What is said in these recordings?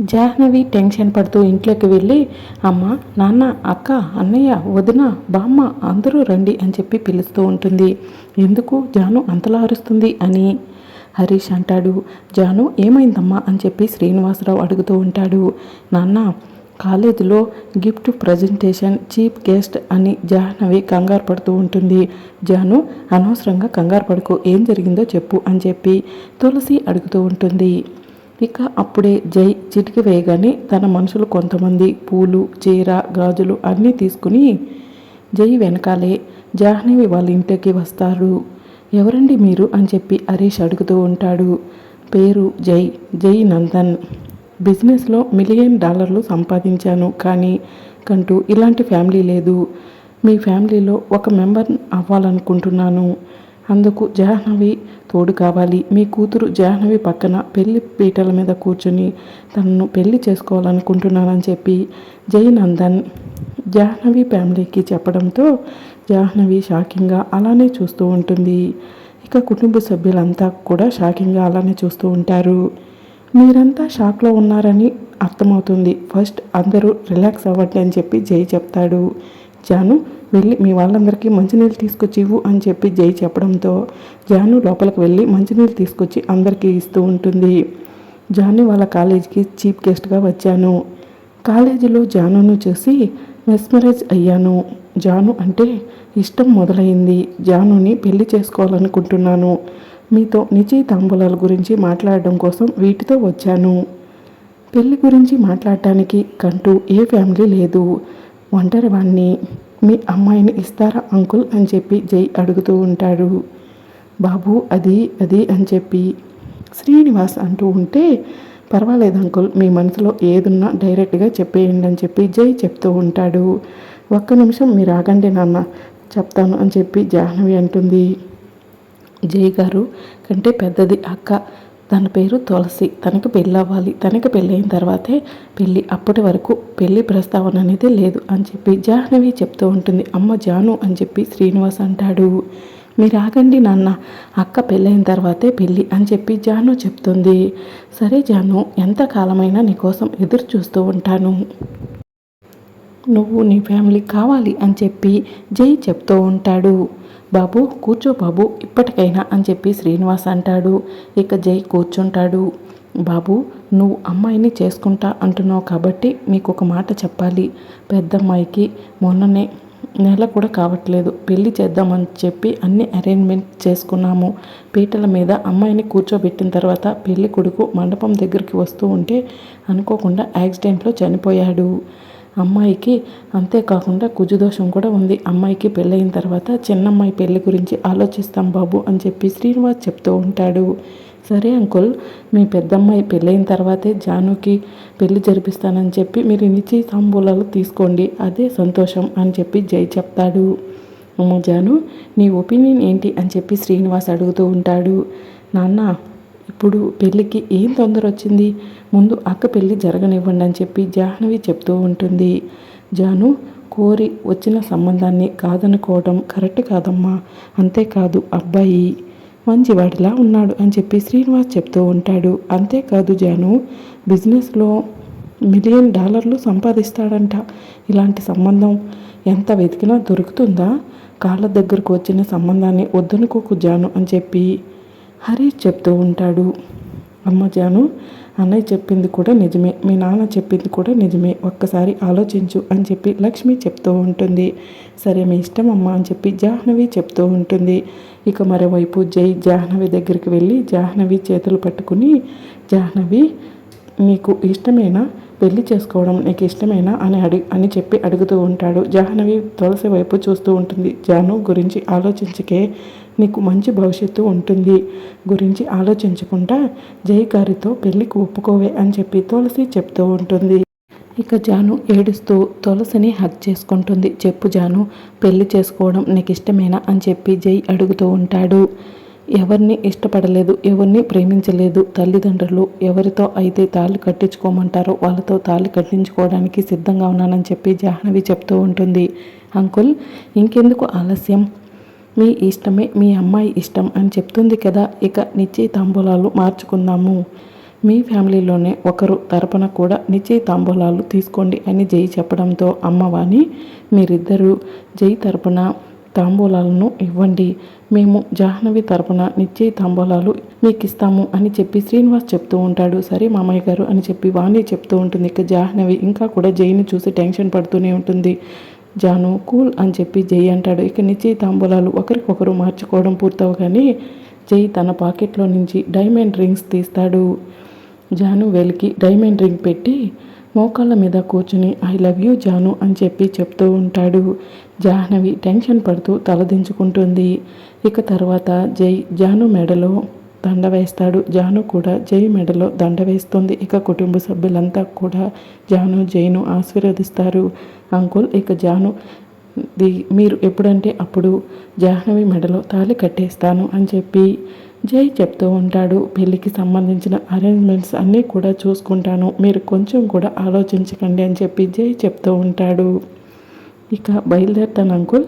Jahnavi tension పడుతూ ఇంట్లోకి వెళ్ళి అమ్మ నాన్న అక్క అన్నయ్య వదిన బామ్మ అందరూ రండి అని చెప్పి పిలుస్తూ ఉంటుంది. ఎందుకు? జాను అంతలా అరుస్తుంది అని హరీష్ అంటాడు. జాను ఏమైందమ్మా? అని చెప్పి శ్రీనివాసరావు అడుగుతూ ఉంటాడు. నాన్న కాలేజీలో గిఫ్ట్ ప్రజెంటేషన్ చీఫ్ గెస్ట్ అని జాహ్నవి కంగారు పడుతూ ఉంటుంది. జాను అనవసరంగా కంగారు పడుకో ఏం జరిగిందో చెప్పు అని చెప్పి తులసి అడుగుతూ ఉంటుంది. ఇక అప్పుడే జై చిటికి వేయగానే తన మనుషులు కొంతమంది పూలు చీర గాజులు అన్నీ తీసుకుని జై వెనకాలే జాహ్నవి వాళ్ళ ఇంటికి వస్తారు. ఎవరండి మీరు అని చెప్పి హరీష్ అడుగుతూ ఉంటాడు. పేరు జై జై నందన్. బిజినెస్లో మిలియన్ డాలర్లు సంపాదించాను కానీ కంటూ ఇలాంటి ఫ్యామిలీ లేదు. మీ ఫ్యామిలీలో ఒక మెంబర్ అవ్వాలనుకుంటున్నాను. అందుకు జాహ్నవి తోడు కావాలి. మీ కూతురు జాహ్నవి పక్కన పెళ్ళి పీటల మీద కూర్చుని తనను పెళ్ళి చేసుకోవాలనుకుంటున్నానని చెప్పి జయనందన్ జాహ్నవి ఫ్యామిలీకి చెప్పడంతో జాహ్నవి షాకింగ్గా అలానే చూస్తూ ఉంటుంది. ఇక కుటుంబ సభ్యులంతా కూడా షాకింగ్గా అలానే చూస్తూ ఉంటారు. మీరంతా షాక్లో ఉన్నారని అర్థమవుతుంది. ఫస్ట్ అందరూ రిలాక్స్ అవ్వండి అని చెప్పి జై చెప్తాడు. జాను వెళ్ళి మీ వాళ్ళందరికీ మంచినీళ్ళు తీసుకొచ్చి ఇవ్వు అని చెప్పి జై చెప్పడంతో జాను లోపలికి వెళ్ళి మంచినీళ్ళు తీసుకొచ్చి అందరికీ ఇస్తూ ఉంటుంది. జాను వాళ్ళ కాలేజీకి చీఫ్ గెస్ట్గా వచ్చాను. కాలేజీలో జానును చూసి మెస్మరైజ్ అయ్యాను. జాను అంటే ఇష్టం మొదలైంది. జానుని పెళ్ళి చేసుకోవాలనుకుంటున్నాను. మీతో నిశ్చయ తాంబూలాల గురించి మాట్లాడడం కోసం వీటితో వచ్చాను. పెళ్ళి గురించి మాట్లాడటానికి కంటూ ఏ ఫ్యామిలీ లేదు. ఒంటరి వాణ్ణి మీ అమ్మాయిని ఇస్తారా అంకుల్ అని చెప్పి జై అడుగుతూ ఉంటాడు. బాబు అది అది అని చెప్పి శ్రీనివాస్ అంటూ ఉంటే పర్వాలేదు అంకుల్ మీ మనసులో ఏదున్నా డైరెక్ట్గా చెప్పేయండి అని చెప్పి జై చెప్తూ ఉంటాడు. ఒక్క నిమిషం మీరు ఆగండి నాన్న చెప్తాను అని చెప్పి జాహ్నవి అంటుంది. జై గారు కంటే పెద్దది అక్క తన పేరు తులసి. తనకు పెళ్ళి అవ్వాలి తనకు పెళ్ళైన తర్వాతే పెళ్ళి. అప్పటి వరకు పెళ్ళి ప్రస్తావన అనేది లేదు అని చెప్పి జాహ్నవి చెప్తూ ఉంటుంది. అమ్మ జాను అని చెప్పి శ్రీనివాస్ అంటాడు. మీరు ఆగండి నాన్న. అక్క పెళ్ళైన తర్వాతే పెళ్ళి అని చెప్పి జాను చెప్తుంది. సరే జాను ఎంతకాలమైనా నీకోసం ఎదురు చూస్తూ ఉంటాను. నువ్వు నీ ఫ్యామిలీ కావాలి అని చెప్పి జై చెప్తూ ఉంటాడు. బాబు కూర్చో బాబు ఇప్పటికైనా అని చెప్పి శ్రీనివాస్ అంటాడు. ఇక జై కూర్చుంటాడు. బాబు నువ్వు అమ్మాయిని చేసుకుంటా అంటున్నావు కాబట్టి మీకు ఒక మాట చెప్పాలి. పెద్దమ్మాయికి మొన్ననే నెల కూడా కావట్లేదు. పెళ్ళి చేద్దామని చెప్పి అన్ని అరేంజ్మెంట్ చేసుకున్నాము. పీటల మీద అమ్మాయిని కూర్చోబెట్టిన తర్వాత పెళ్ళి కొడుకు మండపం దగ్గరికి వస్తూ ఉంటే అనుకోకుండా యాక్సిడెంట్లో చనిపోయాడు. అమ్మాయికి అంతేకాకుండా కుజుదోషం కూడా ఉంది. అమ్మాయికి పెళ్ళయిన తర్వాత చిన్నమ్మాయి పెళ్ళి గురించి ఆలోచిస్తాం బాబు అని చెప్పి శ్రీనివాస్ చెప్తూ ఉంటాడు. సరే అంకుల్ మీ పెద్దమ్మాయి పెళ్ళైన తర్వాతే జానుకి పెళ్ళి జరిపిస్తానని చెప్పి మీరు నిశ్చయ తాంబూలాలు తీసుకోండి. అదే సంతోషం అని చెప్పి జై చెప్తాడు. అమ్మ జాను నీ ఒపీనియన్ ఏంటి అని చెప్పి శ్రీనివాస్ అడుగుతూ ఉంటాడు. నాన్న ఇప్పుడు పెళ్ళికి ఏం తొందర వచ్చింది? ముందు అక్క పెళ్ళి జరగనివ్వండి అని చెప్పి జాహ్నవి చెప్తూ ఉంటుంది. జాను కోరి వచ్చిన సంబంధాన్ని కాదనుకోవడం కరెక్ట్ కాదమ్మా. అంతేకాదు అబ్బాయి మంచివాడిలా ఉన్నాడు అని చెప్పి శ్రీనివాస్ చెప్తూ ఉంటాడు. అంతేకాదు జాను బిజినెస్లో మిలియన్ డాలర్లు సంపాదిస్తాడంట. ఇలాంటి సంబంధం ఎంత వెతికినా దొరుకుతుందా? కాళ్ళ దగ్గరకు వచ్చిన సంబంధాన్ని వద్దనుకోకు జాను అని చెప్పి హరీష్ చెప్తూ ఉంటాడు అమ్మ జాను అన్నయ్య చెప్పింది కూడా నిజమే మీ నాన్న చెప్పింది కూడా నిజమే ఒక్కసారి ఆలోచించు అని చెప్పి లక్ష్మి చెప్తూ ఉంటుంది. సరే మీ ఇష్టం అమ్మ అని చెప్పి జాహ్నవి చెప్తూ ఉంటుంది. ఇక మరోవైపు జై జాహ్నవి దగ్గరికి వెళ్ళి జాహ్నవి చేతులు పట్టుకుని జాహ్నవి నీకు ఇష్టమేనా? పెళ్ళి చేసుకోవడం నీకు ఇష్టమేనా? అని అడి అని చెప్పి అడుగుతూ ఉంటాడు. జాహ్నవి తులసి వైపు చూస్తూ ఉంటుంది. జాను గురించి ఆలోచించకే నీకు మంచి భవిష్యత్తు ఉంటుంది. గురించి ఆలోచించకుండా జై గారితో పెళ్ళికి ఒప్పుకోవే అని చెప్పి తులసి చెప్తూ ఉంటుంది. ఇక జాను ఏడుస్తూ తులసిని హక్ చేసుకుంటుంది. చెప్పు జాను పెళ్ళి చేసుకోవడం నీకు ఇష్టమేనా అని చెప్పి జై అడుగుతూ ఉంటాడు. ఎవరిని ఇష్టపడలేదు ఎవరిని ప్రేమించలేదు తల్లిదండ్రులు ఎవరితో అయితే తాళి కట్టించుకోమంటారో వాళ్ళతో తాళి కట్టించుకోవడానికి సిద్ధంగా ఉన్నానని చెప్పి జాహ్నవి చెప్తూ ఉంటుంది. అంకుల్ ఇంకెందుకు ఆలస్యం? మీ ఇష్టమే మీ అమ్మాయి ఇష్టం అని చెప్తుంది కదా ఇక నిశ్చయ తాంబూలాలు మార్చుకుందాము. మీ ఫ్యామిలీలోనే ఒకరు తరపున కూడా నిశ్చయ తాంబూలాలు తీసుకోండి అని జై చెప్పడంతో అమ్మవాణి మీరిద్దరూ జై తరపున తాంబూలాలను ఇవ్వండి. మేము జాహ్నవి తరపున నిశ్చయ తాంబూలాలు మీకు ఇస్తాము అని చెప్పి శ్రీనివాస్ చెప్తూ ఉంటాడు. సరే మామయ్య గారు అని చెప్పి వాణి చెప్తూ ఉంటుంది. ఇక జాహ్నవి ఇంకా కూడా జైని చూసి టెన్షన్ పడుతూనే ఉంటుంది. జాను కూల్ అని చెప్పి జై అంటాడు. ఇక నుంచి తాంబూలాలు ఒకరికొకరు మార్చుకోవడం పూర్తవగానే జై తన పాకెట్లో నుంచి డైమండ్ రింగ్స్ తీస్తాడు. జాను వేలికి డైమండ్ రింగ్ పెట్టి మోకాళ్ళ మీద కూర్చుని ఐ లవ్ యూ జాను అని చెప్పి చెప్తూ ఉంటాడు. జాహ్నవి టెన్షన్ పడుతూ తలదించుకుంటుంది. ఇక తర్వాత జై జాను మెడలో దండ వేస్తాడు. జాను కూడా జై మెడలో దండ వేస్తుంది. ఇక కుటుంబ సభ్యులంతా కూడా జాను జైను ఆశీర్వదిస్తారు. అంకుల్ ఇక జాను ది మీరు ఎప్పుడంటే అప్పుడు జాహ్నవి మెడలో తాళి కట్టేస్తాను అని చెప్పి జై చెప్తూ ఉంటాడు. పెళ్ళికి సంబంధించిన అరేంజ్మెంట్స్ అన్నీ కూడా చూసుకుంటాను. మీరు కొంచెం కూడా ఆలోచించకండి అని చెప్పి జై చెప్తూ ఉంటాడు. ఇక బయలుదేరుతాను అంకుల్.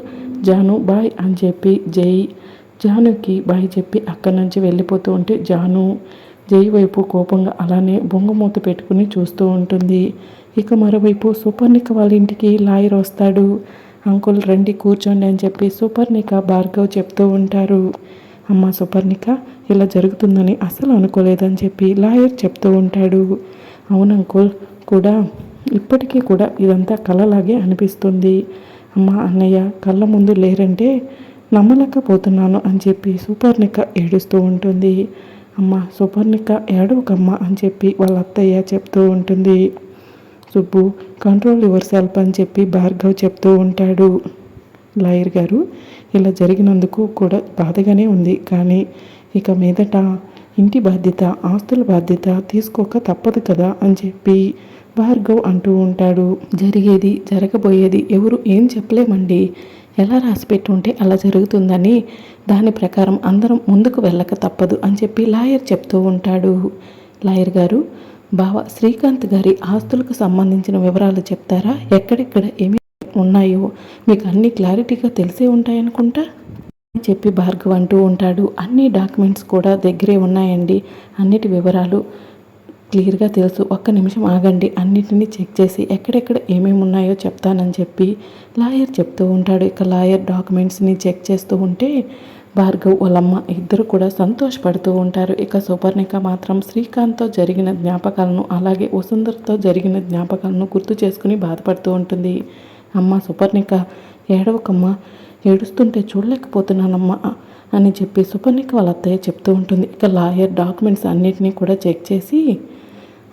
జాను బాయ్ అని చెప్పి జై జానుకి బాయ్ చెప్పి అక్కడి నుంచి వెళ్ళిపోతూ ఉంటే జాను జై వైపు కోపంగా అలానే బొంగమూత పెట్టుకుని చూస్తూ ఉంటుంది. ఇక మరోవైపు సూపర్నిక వాళ్ళ ఇంటికి లాయర్ వస్తాడు. అంకుల్ రండి కూర్చోండి అని చెప్పి సూపర్నిక భార్గవ్ చెప్తూ ఉంటారు. అమ్మ సూపర్నిక ఇలా జరుగుతుందని అసలు అనుకోలేదని చెప్పి లాయర్ చెప్తూ ఉంటాడు. అవును అంకుల్ కూడా ఇప్పటికీ కూడా ఇదంతా కలలాగే అనిపిస్తుంది. అమ్మ అన్నయ్య కళ్ళ ముందు లేరంటే నమ్మలేకపోతున్నాను అని చెప్పి సుపర్ణిక ఏడుస్తూ ఉంటుంది. అమ్మ సుపర్ణిక ఏడవకమ్మ అని చెప్పి వాళ్ళ అత్తయ్య చెప్తూ ఉంటుంది. సుబ్బు కంట్రోల్ యువర్ సెల్ఫ్ అని చెప్పి భార్గవ్ చెప్తూ ఉంటాడు. లాయర్ గారు ఇలా జరిగినందుకు కూడా బాధగానే ఉంది. కానీ ఇక మీదట ఇంటి బాధ్యత ఆస్తుల బాధ్యత తీసుకోక తప్పదు కదా అని చెప్పి భార్గవ్ అంటూ ఉంటాడు. జరిగేది జరగబోయేది ఎవరు ఏం చెప్పలేమండి. ఎలా రాసిపెట్టి ఉంటే అలా జరుగుతుందని దాని ప్రకారం అందరం ముందుకు వెళ్ళక తప్పదు అని చెప్పి లాయర్ చెప్తూ ఉంటాడు. లాయర్ గారు బావ శ్రీకాంత్ గారి ఆస్తులకు సంబంధించిన వివరాలు చెప్తారా? ఎక్కడెక్కడ ఏమి ఉన్నాయో మీకు అన్ని క్లారిటీగా తెలిసే ఉంటాయనుకుంటా? అని చెప్పి భార్గవ్ అంటూ ఉంటాడు. అన్ని డాక్యుమెంట్స్ కూడా దగ్గరే ఉన్నాయండి. అన్నిటి వివరాలు క్లియర్గా తెలుసు. ఒక్క నిమిషం ఆగండి. అన్నిటినీ చెక్ చేసి ఎక్కడెక్కడ ఏమేమి ఉన్నాయో చెప్తానని చెప్పి లాయర్ చెప్తూ ఉంటాడు. ఇక లాయర్ డాక్యుమెంట్స్ని చెక్ చేస్తూ ఉంటే భార్గవ్ వాళ్ళమ్మ ఇద్దరు కూడా సంతోషపడుతూ ఉంటారు. ఇక సుపర్ణిక మాత్రం శ్రీకాంత్తో జరిగిన జ్ఞాపకాలను అలాగే వసుంధరతో జరిగిన జ్ఞాపకాలను గుర్తు చేసుకుని బాధపడుతూ ఉంటుంది. అమ్మ సుపర్ణిక ఏడవకమ్మ ఏడుస్తుంటే చూడలేకపోతున్నానమ్మా అని చెప్పి సుపర్ణిక వాళ్ళ అత్తయ్య చెప్తూ ఉంటుంది. ఇక లాయర్ డాక్యుమెంట్స్ అన్నిటినీ కూడా చెక్ చేసి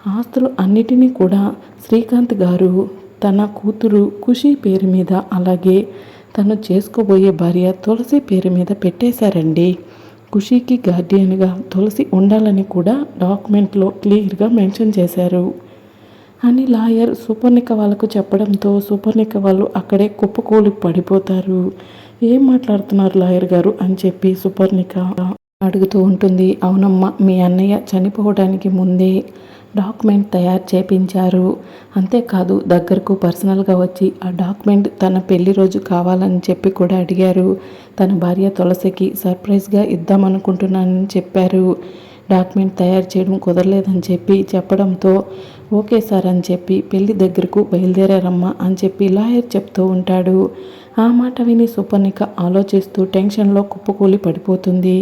ఆస్తులు అన్నిటినీ కూడా శ్రీకాంత్ గారు తన కూతురు ఖుషి పేరు మీద అలాగే తను చేసుకోబోయే భార్య తులసి పేరు మీద పెట్టేశారండి. ఖుషీకి గార్డియన్గా తులసి ఉండాలని కూడా డాక్యుమెంట్లో క్లియర్గా మెన్షన్ చేశారు. అని లాయర్ సుపర్ణిక వాళ్ళకు చెప్పడంతో సుపర్ణిక వాళ్ళు అక్కడే కుప్పకూలి పడిపోతారు. ఏం మాట్లాడుతున్నారు లాయర్ గారు? అని చెప్పి సుపర్ణిక అడుగుతూ ఉంటుంది. అవునమ్మ మీ అన్నయ్య చనిపోవడానికి ముందే డాక్యుమెంట్ తయారు చేపించారు. అంతేకాదు దగ్గరకు పర్సనల్గా వచ్చి ఆ డాక్యుమెంట్ తన పెళ్ళి రోజు కావాలని చెప్పి కూడా అడిగారు. తన భార్య తులసికి సర్ప్రైజ్గా ఇద్దామనుకుంటున్నానని చెప్పారు. డాక్యుమెంట్ తయారు చేయడం కుదరలేదని చెప్పి చెప్పడంతో ఓకే సార్ అని చెప్పి పెళ్ళి దగ్గరకు బయలుదేరారమ్మా అని చెప్పి లాయర్ చెప్తూ ఉంటాడు. ఆ మాట విని సుపర్ణిక ఆలోచిస్తూ టెన్షన్లో కుప్పకూలి పడిపోతుంది.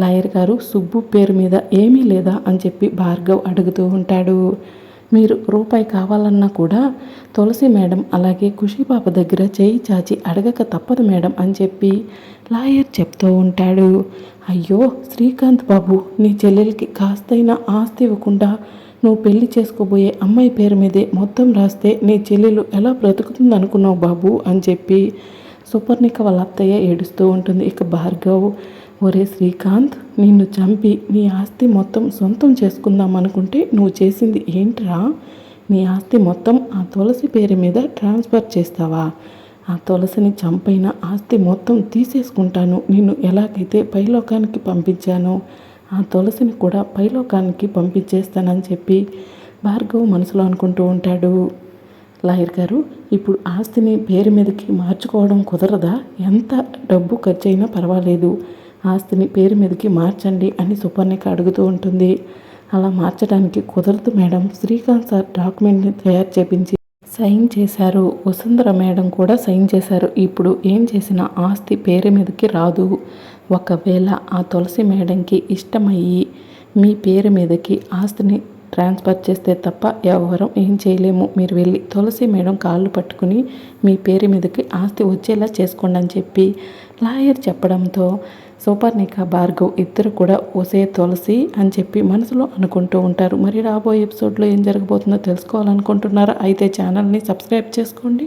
లాయర్ గారు సుబ్బు పేరు మీద ఏమీ లేదా అని చెప్పి భార్గవ్ అడుగుతూ ఉంటాడు. మీరు రూపాయి కావాలన్నా కూడా తులసి మేడం అలాగే ఖుషీపాప దగ్గర చేయి చాచి అడగక తప్పదు మేడం అని చెప్పి లాయర్ చెప్తూ ఉంటాడు. అయ్యో శ్రీకాంత్ బాబు నీ చెల్లెలకి కాస్తైనా ఆస్తి ఇవ్వకుండా నువ్వు పెళ్ళి చేసుకోబోయే అమ్మాయి పేరు మీదే మొత్తం రాస్తే నీ చెల్లెలు ఎలా బ్రతుకుతుంది అనుకున్నావు బాబు అని చెప్పి సుపర్ణిక వాళ్ళ అత్తయ్య ఏడుస్తూ ఉంటుంది. ఇక భార్గవ్ ఒరే శ్రీకాంత్ నిన్ను చంపి నీ ఆస్తి మొత్తం సొంతం చేసుకుందాం అనుకుంటే నువ్వు చేసింది ఏంట్రా? నీ ఆస్తి మొత్తం ఆ తులసి పేరు మీద ట్రాన్స్ఫర్ చేస్తావా? ఆ తులసిని చంపైన ఆస్తి మొత్తం తీసేసుకుంటాను. నిన్ను ఎలాగైతే పైలోకానికి పంపించానో ఆ తులసిని కూడా పైలోకానికి పంపించేస్తానని చెప్పి భార్గవ్ మనసులో అనుకుంటూ ఉంటాడు. లాయర్ గారు ఇప్పుడు ఆస్తిని పేరు మీదకి మార్చుకోవడం కుదరదా? ఎంత డబ్బు ఖర్చు అయినా పర్వాలేదు. ఆస్తిని పేరు మీదకి మార్చండి అని సుపర్ణిక అడుగుతూ ఉంటుంది. అలా మార్చడానికి కుదరదు మేడం. శ్రీకాంత్ సార్ డాక్యుమెంట్ని తయారు చేపించి సైన్ చేశారు. వసుంధర మేడం కూడా సైన్ చేశారు. ఇప్పుడు ఏం చేసినా ఆస్తి పేరు మీదకి రాదు. ఒకవేళ ఆ తులసి మేడంకి ఇష్టమయ్యి మీ పేరు మీదకి ఆస్తిని ట్రాన్స్ఫర్ చేస్తే తప్ప ఎవరం ఏం చేయలేము. మీరు వెళ్ళి తులసి మేడం కాళ్ళు పట్టుకుని మీ పేరు మీదకి ఆస్తి వచ్చేలా చేసుకోండి అని చెప్పి లాయర్ చెప్పడంతో సూపర్నిక భార్గవ్ ఇద్దరు కూడా ఒసే తులసి అని చెప్పి మనసులో అనుకుంటూ ఉంటారు. మరి రాబోయే ఎపిసోడ్లో ఏం జరగబోతుందో తెలుసుకోవాలనుకుంటున్నారా? అయితే ఛానల్ని సబ్స్క్రైబ్ చేసుకోండి.